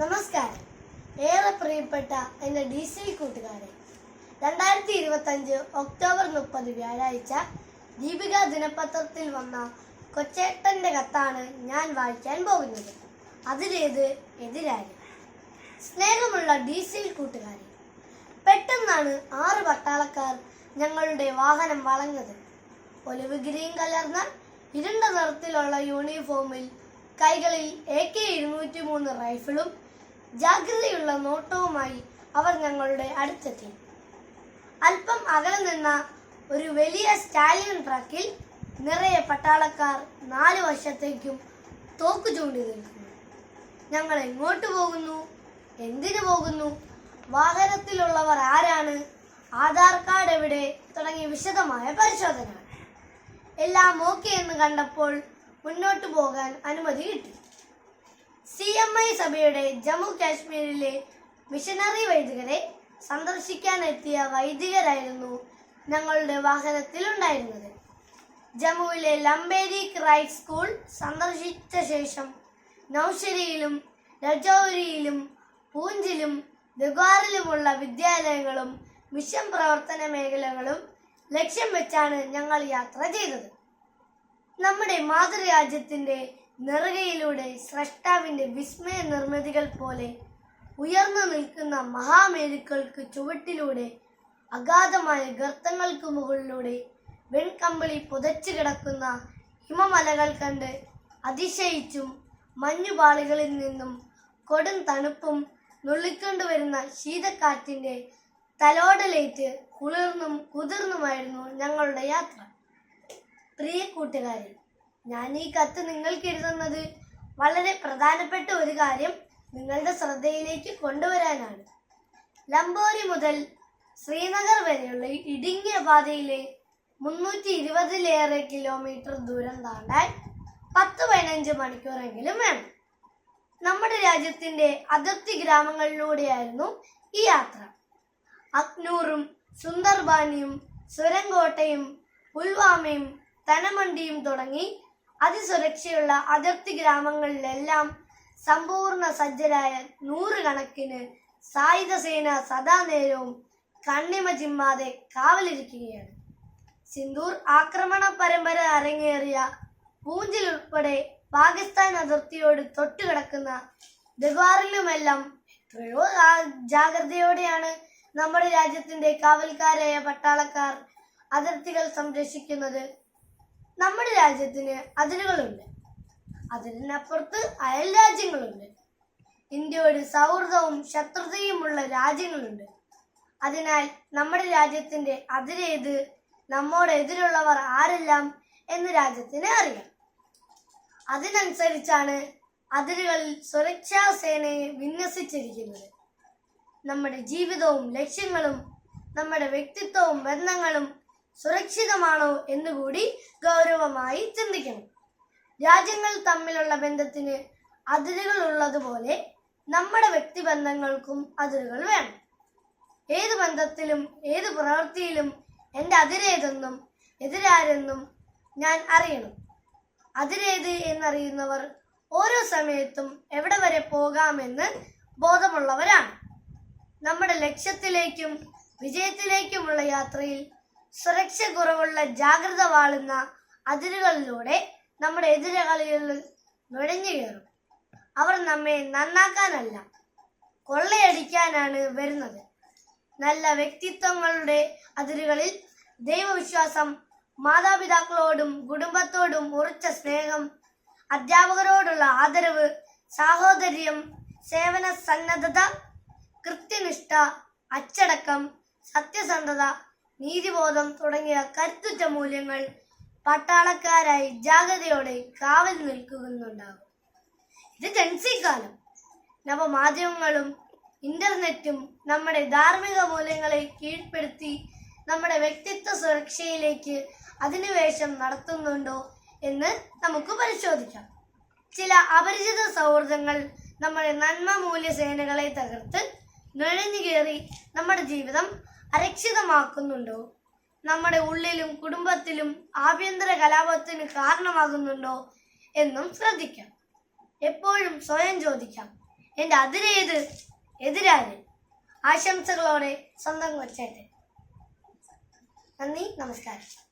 നമസ്കാരം. ഏറെ പ്രിയപ്പെട്ട എന്റെ ഡി സി കൂട്ടുകാരെ രണ്ടായിരത്തി ഇരുപത്തഞ്ച് ഒക്ടോബർ മുപ്പത് വ്യാഴാഴ്ച ദീപിക ദിനപത്രത്തിൽ വന്ന കൊച്ചേട്ടന്റെ കത്താണ് ഞാൻ വായിക്കാൻ പോകുന്നത്. അതിലേത് എതിരായി സ്നേഹമുള്ള ഡി സി കൂട്ടുകാരെ പെട്ടെന്നാണ് ആറ് പട്ടാളക്കാർ ഞങ്ങളുടെ വാഹനം വളഞ്ഞത്. ഒലിവ് ഗ്രീൻ കലർന്ന ഇരുണ്ട നിറത്തിലുള്ള യൂണിഫോമിൽ കൈകളിൽ എ കെ ഇരുന്നൂറ്റി മൂന്ന് റൈഫിളും ജാഗ്രതയുള്ള നോട്ടവുമായി അവർ ഞങ്ങളുടെ അടുത്തെത്തി. അല്പം അകലെ നിന്ന ഒരു വലിയ സ്റ്റാലിയൻ ട്രക്കിൽ നിറയെ പട്ടാളക്കാർ നാല് വശത്തേക്കും തോക്ക് ചൂണ്ടി നിൽക്കുന്നു. ഞങ്ങൾ എങ്ങോട്ട് പോകുന്നു? എന്തിനു പോകുന്നു? വാഹനത്തിലുള്ളവർ ആരാണ്? ആധാർ കാർഡ് എവിടെ? തുടങ്ങിയ വിശദമായ പരിശോധന എല്ലാം ഓക്കെ എന്ന് കണ്ടപ്പോൾ മുന്നോട്ട് പോകാൻ അനുമതി കിട്ടി. സി എം ഐ സഭയുടെ ജമ്മു കാശ്മീരിലെ മിഷനറി വൈദികരെ സന്ദർശിക്കാനെത്തിയ വൈദികരായിരുന്നു ഞങ്ങളുടെ വാഹനത്തിൽ ഉണ്ടായിരുന്നത് ജമ്മുവിലെ ലംബേരി ക്രൈറ്റ് സ്കൂൾ സന്ദർശിച്ച ശേഷം നൌഷരിയിലും രജൌരിയിലും പൂഞ്ചിലും ദുഗാറിലുമുള്ള വിദ്യാലയങ്ങളും മിഷൻ പ്രവർത്തന മേഖലകളും ലക്ഷ്യം വെച്ചാണ് ഞങ്ങൾ യാത്ര ചെയ്തത്. നമ്മുടെ മാതൃരാജ്യത്തിന്റെ നെറുകയിലൂടെ സ്രഷ്ടാവിന്റെ വിസ്മയ നിർമ്മിതികൾ പോലെ ഉയർന്നു നിൽക്കുന്ന മഹാമേരുക്കൾക്ക് ചുവട്ടിലൂടെ അഗാധമായ ഗർത്തങ്ങൾക്ക് മുകളിലൂടെ വെൺകമ്പിളി പുതച്ചു കിടക്കുന്ന ഹിമമലകൾ കണ്ട് അതിശയിച്ചും മഞ്ഞുപാളികളിൽ നിന്നും കൊടും തണുപ്പും നുള്ളിക്കൊണ്ടുവരുന്ന ശീതക്കാറ്റിന്റെ തലോടലേറ്റ് കുളിർന്നും കുതിർന്നുമായിരുന്നു ഞങ്ങളുടെ യാത്ര. പ്രിയ കൂട്ടുകാരെ ഞാൻ ഈ കത്ത് നിങ്ങൾക്ക് എഴുതുന്നത് വളരെ പ്രധാനപ്പെട്ട ഒരു കാര്യം നിങ്ങളുടെ ശ്രദ്ധയിലേക്ക് കൊണ്ടുവരാനാണ്. ലംബോരി മുതൽ ശ്രീനഗർ വരെയുള്ള ഇടുങ്ങിയ പാതയിലെ മുന്നൂറ്റി ഇരുപതിലേറെ കിലോമീറ്റർ ദൂരം താണ്ടാൻ പത്ത് പതിനഞ്ച് മണിക്കൂറെങ്കിലും വേണം. നമ്മുടെ രാജ്യത്തിന്റെ അതിർത്തി ഗ്രാമങ്ങളിലൂടെയായിരുന്നു ഈ യാത്ര. അക്നൂറും സുന്ദർബാനിയും സുരങ്കോട്ടയും പുൽവാമയും തനമണ്ടിയും തുടങ്ങി അതിസുരക്ഷയുള്ള അതിർത്തി ഗ്രാമങ്ങളിലെല്ലാം സമ്പൂർണ സജ്ജരായ നൂറുകണക്കിന് സായുധ സേന സദാ നേരവും കണ്ണിമ ചിമ്മാതെ കാവലിരിക്കുകയാണ്. സിന്ദൂർ ആക്രമണ പരമ്പര അരങ്ങേറിയ പൂഞ്ചിൽ ഉൾപ്പെടെ പാകിസ്ഥാൻ അതിർത്തിയോട് തൊട്ടുകിടക്കുന്ന ദഗ്വാറിലുമെല്ലാം എത്രയോ ജാഗ്രതയോടെയാണ് നമ്മുടെ രാജ്യത്തിന്റെ കാവൽക്കാരായ പട്ടാളക്കാർ അതിർത്തികൾ സംരക്ഷിക്കുന്നത്. നമ്മുടെ രാജ്യത്തിന് അതിരുകളുണ്ട്. അതിരിനപ്പുറത്ത് അയൽ രാജ്യങ്ങളുണ്ട്. ഇന്ത്യയോട് സൗഹൃദവും ശത്രുതയുമുള്ള രാജ്യങ്ങളുണ്ട്. അതിനാൽ നമ്മുടെ രാജ്യത്തിന്റെ അതിരേത് നമ്മോട് എതിരുള്ളവർ ആരെല്ലാം എന്ന് രാജ്യത്തിന് അറിയാം. അതിനനുസരിച്ചാണ് അതിരുകളിൽ സുരക്ഷാ സേനയെ വിന്യസിച്ചിരിക്കുന്നത്. നമ്മുടെ ജീവിതവും ലക്ഷ്യങ്ങളും നമ്മുടെ വ്യക്തിത്വവും ബന്ധങ്ങളും സുരക്ഷിതമാണോ എന്നുകൂടി ഗൗരവമായി ചിന്തിക്കണം. രാജ്യങ്ങൾ തമ്മിലുള്ള ബന്ധത്തിന് അതിരുകൾ ഉള്ളതുപോലെ നമ്മുടെ വ്യക്തിബന്ധങ്ങൾക്കും അതിരുകൾ വേണം. ഏത് ബന്ധത്തിലും ഏത് പ്രവൃത്തിയിലും എന്റെ അതിരേതെന്നും എതിരാരെന്നും ഞാൻ അറിയണം. അതിരേത് എന്നറിയുന്നവർ ഓരോ സമയത്തും എവിടെ വരെ പോകാമെന്ന് ബോധമുള്ളവരാണ്. നമ്മുടെ ലക്ഷ്യത്തിലേക്കും വിജയത്തിലേക്കുമുള്ള യാത്രയിൽ സുരക്ഷ കുറവുള്ള ജാഗ്രത വാളുന്ന അതിരുകളിലൂടെ നമ്മുടെ എതിരാളികളിൽ നുഴഞ്ഞു കയറും. അവർ നമ്മെ നന്നാക്കാനല്ല കൊള്ളയടിക്കാനാണ് വരുന്നത്. നല്ല വ്യക്തിത്വങ്ങളുടെ അതിരുകളിൽ ദൈവവിശ്വാസം മാതാപിതാക്കളോടും കുടുംബത്തോടും ഉറച്ച സ്നേഹം അധ്യാപകരോടുള്ള ആദരവ് സാഹോദര്യം സേവന സന്നദ്ധത കൃത്യനിഷ്ഠ അച്ചടക്കം സത്യസന്ധത നീതിബോധം തുടങ്ങിയ കരുത്തുറ്റ മൂല്യങ്ങൾ പട്ടാളക്കാരായി ജാഗ്രതയോടെ കാവൽ നിൽക്കുന്നുണ്ടാകും. ഇത് ജൻസി കാലം. നവമാധ്യമങ്ങളും ഇന്റർനെറ്റും നമ്മുടെ ധാർമ്മിക മൂല്യങ്ങളെ കീഴ്പ്പെടുത്തി നമ്മുടെ വ്യക്തിത്വ സുരക്ഷയിലേക്ക് അധിനിവേശം നടത്തുന്നുണ്ടോ എന്ന് നമുക്ക് പരിശോധിക്കാം. ചില അപരിചിത സൗഹൃദങ്ങൾ നമ്മുടെ നന്മ മൂല്യ സേനകളെ തകർത്ത് നുഴഞ്ഞു കയറി നമ്മുടെ ജീവിതം അരക്ഷിതമാക്കുന്നുണ്ടോ? നമ്മുടെ ഉള്ളിലും കുടുംബത്തിലും ആഭ്യന്തര കലാപത്തിന് കാരണമാകുന്നുണ്ടോ എന്നും ശ്രദ്ധിക്കാം. എപ്പോഴും സ്വയം ചോദിക്കാം. എന്റെ അതിരേത്? എതിരാര്? ആശംസകളോടെ സ്വന്തം കൊച്ചേട്ടൻ. നന്ദി നമസ്കാരം.